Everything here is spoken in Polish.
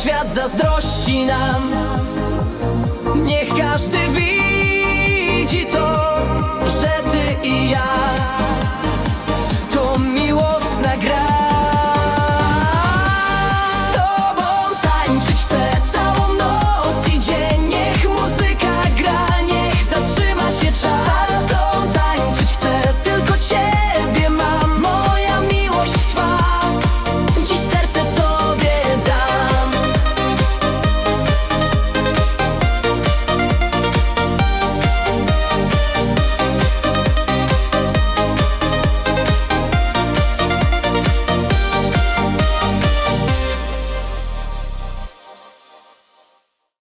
świat zazdrości nam. Niech każdy widzi to, że ty i ja